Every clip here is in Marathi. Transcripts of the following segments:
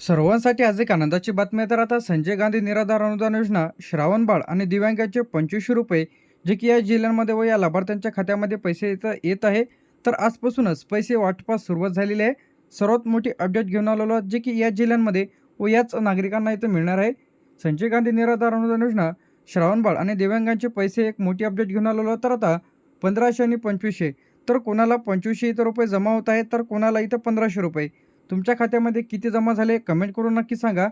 सर्वांसाठी आज एक आनंदाची बातमी आहे. तर आता संजय गांधी निराधार अनुदान योजना श्रावणबाळ आणि दिव्यांगाचे पंचवीसशे रुपये जे की या जिल्ह्यांमध्ये व या लाभार्थ्यांच्या खात्यामध्ये पैसे येत येत आहे. तर आजपासूनच पैसे वाटपास सुरुवात झालेली आहे. सर्वात मोठी अपडेट घेऊन आलेलो आहोत जे की या जिल्ह्यांमध्ये व याच नागरिकांना इथं मिळणार आहे. संजय गांधी निराधार अनुदान योजना श्रावणबाळ आणि दिव्यांगांचे पैसे एक मोठी अपडेट घेऊन आलेलो तर आता पंधराशे आणि पंचवीसशे तर कोणाला पंचवीसशे इथं रुपये जमा होत आहेत तर कोणाला इथं पंधराशे रुपये. तुमच्या खात्यामध्ये किती जमा झाले कमेंट करून नक्की सांगा.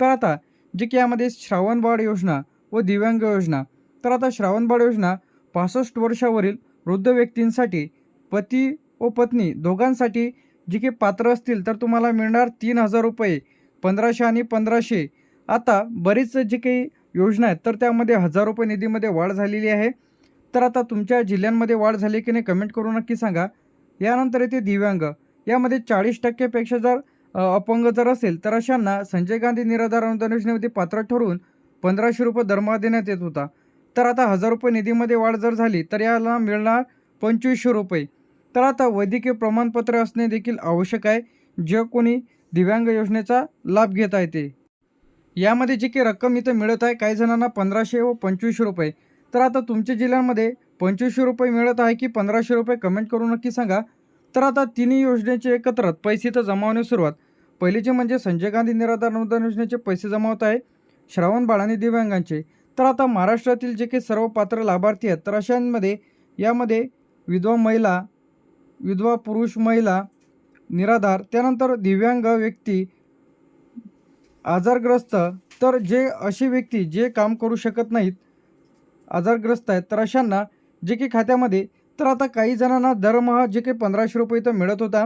तर आता जे की यामध्ये श्रावणबाळ योजना व दिव्यांग योजना. तर आता श्रावणबाळ योजना पासष्ट वर्षावरील वृद्ध व्यक्तींसाठी पती व पत्नी दोघांसाठी जे की पात्र असतील तर तुम्हाला मिळणार तीन हजार रुपये पंधराशे आणि पंधराशे. आता बरीच जे काही योजना आहेत तर त्यामध्ये हजार रुपये निधीमध्ये वाढ झालेली आहे. तर आता तुमच्या जिल्ह्यांमध्ये वाढ झाली की नाही कमेंट करून नक्की सांगा. यानंतर येते दिव्यांग. यामध्ये चाळीस टक्केपेक्षा जर अपंग जर असेल तर अशांना संजय गांधी निराधार अनुदान योजनेमध्ये पात्र ठरवून पंधराशे रुपये दरमहा देण्यात येत होता. तर आता हजार रुपये निधीमध्ये वाढ जर झाली तर याला मिळणार पंचवीसशे रुपये. तर आता वैद्यकीय प्रमाणपत्र असणे देखील आवश्यक आहे जे कोणी दिव्यांग योजनेचा लाभ घेत आहे ते. यामध्ये जी काही रक्कम इथं मिळत आहे काही जणांना पंधराशे व पंचवीसशे रुपये. तर आता तुमच्या जिल्ह्यांमध्ये पंचवीसशे रुपये मिळत आहे की पंधराशे रुपये? कमेंट करून नक्की सांगा. तर आता तिन्ही योजनेचे एकत्र पैसे तर जमा होण्यास सुरुवात. पहिलीचे म्हणजे संजय गांधी निराधार अनुदान योजनेचे पैसे जमा होत आहे. श्रावण बाळ आणि दिव्यांगांचे. तर आता महाराष्ट्रातील जे काही सर्व पात्र लाभार्थी आहेत तर अशांमध्ये यामध्ये विधवा महिला विधवा पुरुष महिला निराधार त्यानंतर दिव्यांग व्यक्ती आजारग्रस्त तर जे अशी व्यक्ती जे काम करू शकत नाहीत आजारग्रस्त आहेत तर अशांना जे की खात्यामध्ये तर आता काही जणांना दरमहा जे काही पंधराशे रुपये इथं मिळत होता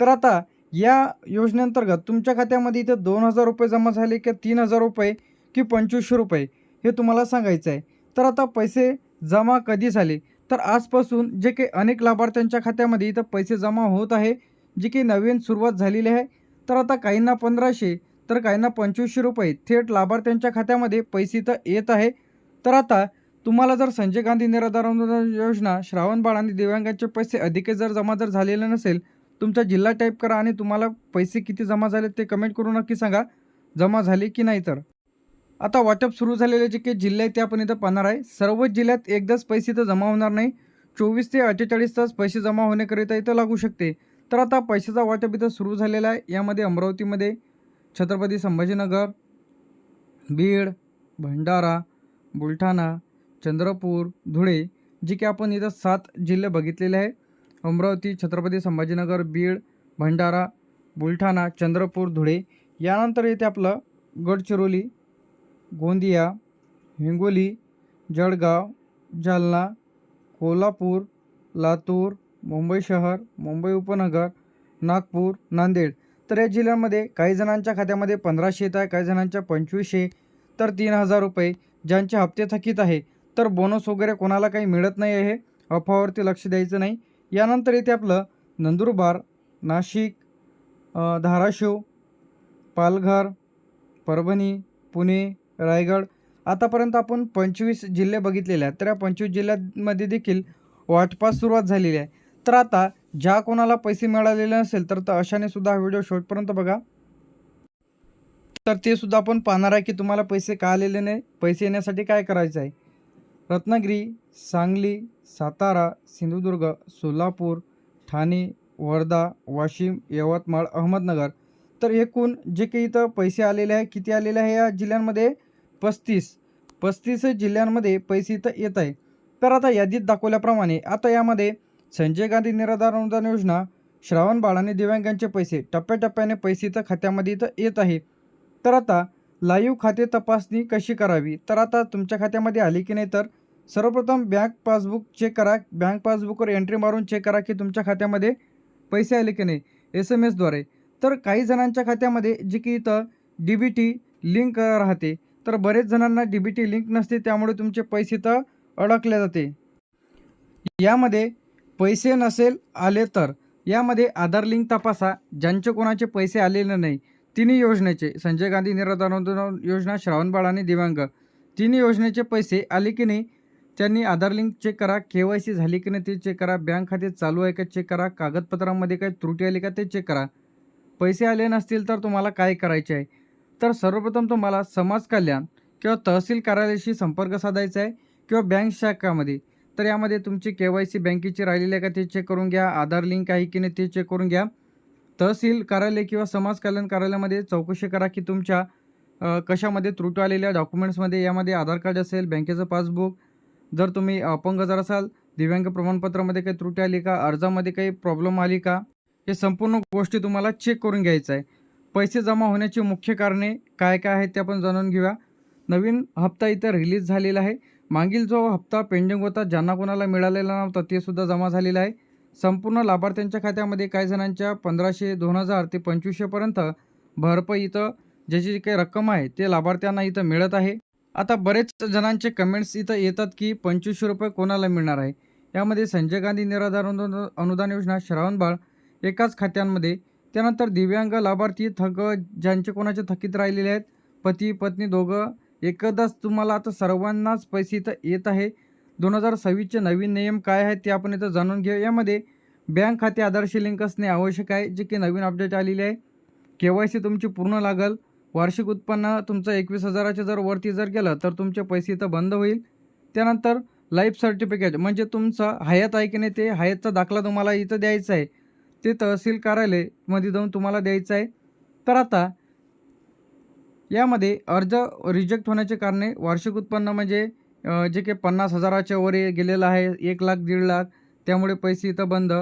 तर आता या योजनेअंतर्गत तुमच्या खात्यामध्ये इथं दोन हजार रुपये जमा झाले की तीन हजार रुपये की पंचवीसशे रुपये हे तुम्हाला सांगायचं आहे. तर आता पैसे जमा कधी झाले? तर आजपासून जे काही अनेक लाभार्थ्यांच्या खात्यामध्ये इथं पैसे जमा होत आहे जी काही नवीन सुरुवात झालेली आहे तर आता काहींना पंधराशे तर काहींना पंचवीसशे रुपये थेट लाभार्थ्यांच्या खात्यामध्ये पैसे इथं येत आहे. तर आता तुम्हाला जर संजय गांधी निराधार अनुदान योजना श्रावणबाळ आणि दिव्यांगाचे पैसे अधिक जर जमा जर झालेले नसेल तुमचा जिल्हा टाईप करा आणि तुम्हाला पैसे किती जमा झाले ते कमेंट करून नक्की सांगा जमा झाले की नाही तर. आता वाटप सुरू झालेले जे काही जिल्हे आहेत ते आपण इथं पाहणार आहे. सर्वच जिल्ह्यात एकदाच पैसे तर जमा होणार नाही. चोवीस ते अठ्ठेचाळीस तास पैसे जमा होण्याकरिता इथं लागू शकते. तर आता पैशाचा वाटप इथं सुरू झालेला आहे. यामध्ये अमरावतीमध्ये छत्रपती संभाजीनगर बीड भंडारा बुलढाणा चंद्रपूर धुळे जे की आपण इथं सात जिल्हे बघितलेले आहे अमरावती छत्रपती संभाजीनगर बीड भंडारा बुलढाणा चंद्रपूर धुळे. यानंतर येते आपलं गडचिरोली गोंदिया हिंगोली जळगाव जालना कोल्हापूर लातूर मुंबई शहर मुंबई उपनगर नागपूर नांदेड. तर या जिल्ह्यांमध्ये काही जणांच्या खात्यामध्ये पंधराशे येत आहे काही जणांच्या पंचवीसशे. तर तीन हजार रुपये ज्यांचे हप्ते थकीत आहे तर बोनस वगैरे कोणाला काही मिळत नाही आहे अफवावरती लक्ष द्यायचं नाही. यानंतर इथे आपलं नंदुरबार नाशिक धाराशिव पालघर परभणी पुणे रायगड. आतापर्यंत आपण पंचवीस जिल्हे बघितलेले आहेत. तर या पंचवीस जिल्ह्यांमध्ये देखील वाटपास सुरुवात झालेली आहे. तर आता ज्या कोणाला पैसे मिळालेले नसेल तर अशाने सुद्धा हा व्हिडिओ शेवटपर्यंत बघा. तर ते सुद्धा आपण पाहणार आहे की तुम्हाला पैसे का आलेले नाही पैसे येण्यासाठी काय करायचं आहे? रत्नागिरी सांगली सातारा सिंधुदुर्ग सोलापूर ठाणे वर्धा वाशिम यवतमाळ अहमदनगर. तर एकूण जे काही इथं पैसे आलेले आहे किती आलेले आहे या जिल्ह्यांमध्ये? पस्तीस. पस्तीस जिल्ह्यांमध्ये पैसे इथं येत आहे. तर आता यादीत दाखवल्याप्रमाणे आता यामध्ये संजय गांधी निराधार अनुदान योजना श्रावण बाळ आणि दिव्यांगांचे पैसे टप्प्याटप्प्याने पैसे इथं खात्यामध्ये इथं येत आहे. तर आता लाईव्ह खाते तपासणी कशी करावी? तर आता तुमच्या खात्यामध्ये आली की नाही तर? सर्वप्रथम बँक पासबुक चेक करा. बँक पासबुकवर एंट्री मारून चेक करा की तुमच्या खात्यामध्ये पैसे आले की नाही एस एम एसद्वारे. तर काही जणांच्या खात्यामध्ये जे की इथं डी बी टी लिंक राहते तर बरेच जणांना डी बी टी लिंक नसते त्यामुळे तुमचे पैसे तर अडकले जाते. यामध्ये पैसे नसेल आले तर? यामध्ये आधार लिंक तपासा ज्यांचे कोणाचे पैसे आलेले नाही. तिन्ही योजनेचे संजय गांधी निराधार अनुदान योजना श्रावणबाळ आणि दिव्यांग तिन्ही योजनेचे पैसे आले की नाही त्यांनी आधार लिंक चेक करा के वाय सी झाली की नाही ते चेक करा बँक खाते चालू आहे का चेक करा कागदपत्रांमध्ये काही त्रुटी आली का ते चेक करा. पैसे आले नसतील तर तुम्हाला काय करायचे आहे? तर सर्वप्रथम तुम्हाला समाज कल्याण किंवा तहसील कार्यालयाशी संपर्क साधायचा आहे किंवा बँक शाखामध्ये. तर यामध्ये तुमची के वाय सी बँकेची राहिलेली आहे का ते चेक करून घ्या आधार लिंक आहे की नाही ते चेक करून घ्या. तहसील कार्यालय किंवा समाज कल्याण कार्यालयामध्ये चौकशी करा की तुमच्या कशामध्ये त्रुटी आलेल्या डॉक्युमेंट्समध्ये यामध्ये आधार कार्ड असेल बँकेचं पासबुक जर तुम्ही अपंग जर असाल दिव्यांग प्रमाणपत्रामध्ये काही त्रुटी आली का अर्जामध्ये काही प्रॉब्लेम आली का हे संपूर्ण गोष्टी तुम्हाला चेक करून घ्यायचं आहे. पैसे जमा होण्याची मुख्य कारणे काय काय आहेत ते आपण जाणून घेऊया. नवीन हप्ता इथं रिलीज झालेला आहे. मागील जो हप्ता पेंडिंग होता ज्यांना कोणाला मिळालेला नव्हता ते सुद्धा जमा झालेला आहे. संपूर्ण लाभार्थ्यांच्या खात्यामध्ये काही जणांच्या पंधराशे दोन हजार ते पंचवीसशेपर्यंत भरपाई इथं ज्याची जी काही रक्कम आहे ते लाभार्थ्यांना इथं मिळत आहे. आता बरेच जणांचे कमेंट्स इथं येतात की पंचवीसशे रुपये कोणाला मिळणार आहे? यामध्ये संजय गांधी निराधार अनुदान अनुदान योजना श्रावणबाळ एकाच खात्यांमध्ये. त्यानंतर दिव्यांग लाभार्थी थक ज्यांचे कोणाचे थकीत राहिलेले आहेत पती पत्नी दोघं एकदाच तुम्हाला आता सर्वांनाच पैसे इथं येत आहे. दोन हजार सव्वीसचे नवीन नियम काय आहेत ते आपण इथं जाणून घेऊ. यामध्ये बँक खाते आधारशी लिंक असणे आवश्यक आहे जे की नवीन अपडेट आलेली आहे. के वाय सी तुमची पूर्ण लागल. वार्षिक उत्पन्न तुमचं एकवीस हजाराच्या जर वरती जर गेलं तर तुमचे पैसे इथं बंद होईल. त्यानंतर लाईफ सर्टिफिकेट म्हणजे तुमचं हयात आहे की नाही ते हयातचा दाखला तुम्हाला इथं द्यायचा आहे. ते तहसील कार्यालयमध्ये जाऊन तुम्हाला द्यायचं आहे. तर आता यामध्ये अर्ज रिजेक्ट होण्याचे कारणे वार्षिक उत्पन्न म्हणजे जे काही पन्नास हजाराच्या वर हे गेलेलं आहे एक लाख दीड लाख त्यामुळे पैसे इथं बंद.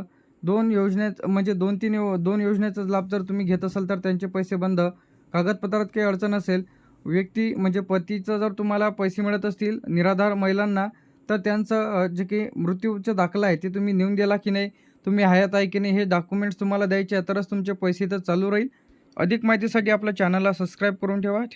दोन योजनेत म्हणजे दोन तीन यो दोन योजनेचा लाभ जर तुम्ही घेत असाल तर त्यांचे पैसे बंद. कागदपत्रात काही अडचण असेल व्यक्ती म्हणजे पतीचं जर तुम्हाला पैसे मिळत असतील निराधार महिलांना तर त्यांचं जे काही मृत्यूचा दाखला आहे ते तुम्ही नेऊन दिला की नाही तुम्ही हयात आहे की नाही हे डॉक्युमेंट्स तुम्हाला द्यायचे तरच तुमचे पैसे इथं चालू राहील. अधिक माहितीसाठी आपल्या चॅनलला सबस्क्राईब करून ठेवा.